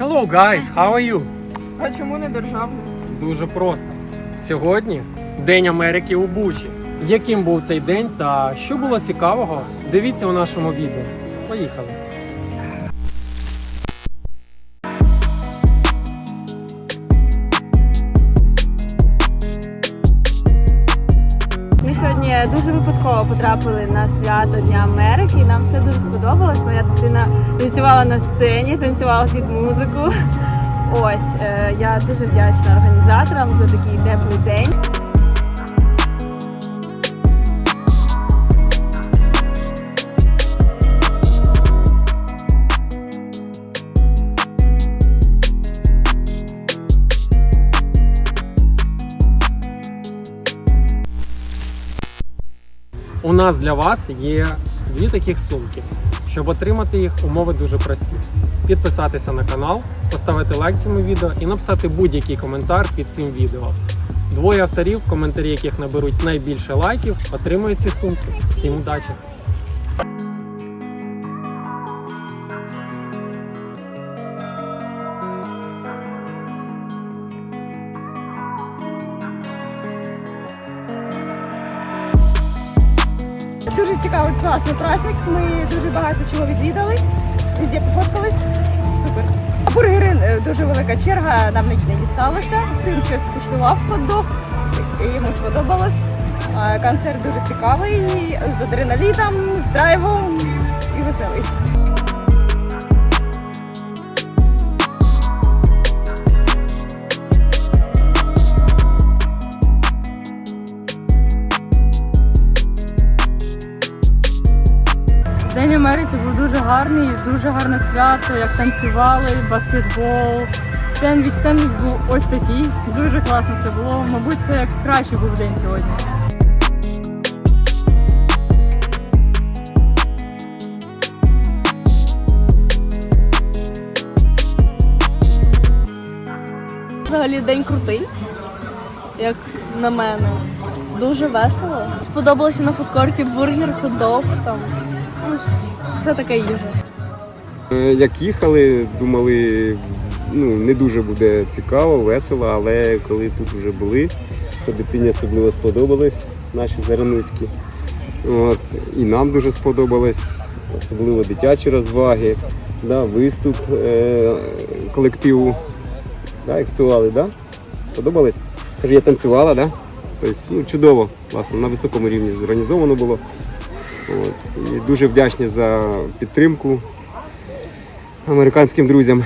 Hello guys, how are you? А чому не державний? Дуже просто. Сьогодні День Америки у Бучі. Яким був цей день та що було цікавого? Дивіться у нашому відео. Поїхали. Сьогодні дуже випадково потрапили на свято Дня Америки. Нам все дуже сподобалось. Моя дитина танцювала на сцені, танцювала під музику. Ось е, я дуже вдячна організаторам за такий теплий день. У нас для вас є дві таких сумки. Щоб отримати їх, умови дуже прості. Підписатися на канал, поставити лайк цьому відео і написати будь-який коментар під цим відео. Двоє авторів, коментарі яких наберуть найбільше лайків, отримують ці сумки. Всім удачі! Дуже цікавий, класний праздник. Ми дуже багато чого відвідали. Везде пофоткались. Супер. А бургери е, дуже велика черга, нам не дісталося. Син щось скуштував хот-дог, йому сподобалось. Концерт дуже цікавий, з адреналіном, з драйвом і веселий. День Америки був дуже гарний, дуже гарне свято, як танцювали, баскетбол. Сендвіч, сендвіч був ось такий. Дуже класно все було. Мабуть, це як кращий був день сьогодні. Взагалі день крутий, як на мене. Дуже весело. Сподобалося на фудкорті бургер, хот-дог там. Це така їжа. Е, Як їхали, думали, ну не дуже буде цікаво, весело, але коли тут вже були, то дитині особливо сподобалось наші зарануські. От, і нам дуже сподобалось, особливо дитячі розваги, да, виступ е- колективу. Да, як співали, да? Подобалось? Каже, я танцювала, да? Тобто, ну, чудово, власне, на високому рівні зорганізовано було. От. І дуже вдячні за підтримку американським друзям.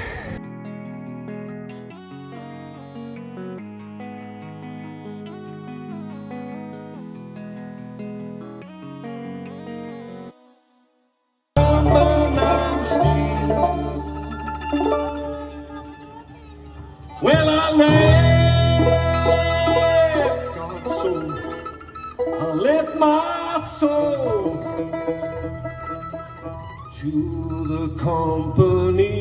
I left left my soul to the company.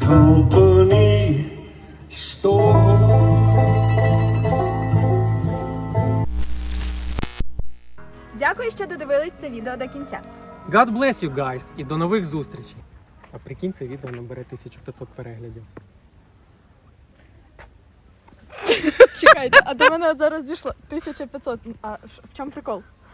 Company store. Дякую, що додивились це відео до кінця. God bless you guys і до нових зустрічей! А прикинь, це відео набере 1500 переглядів. Чекайте, а до мене от зараз дійшло 1500. А в чому прикол?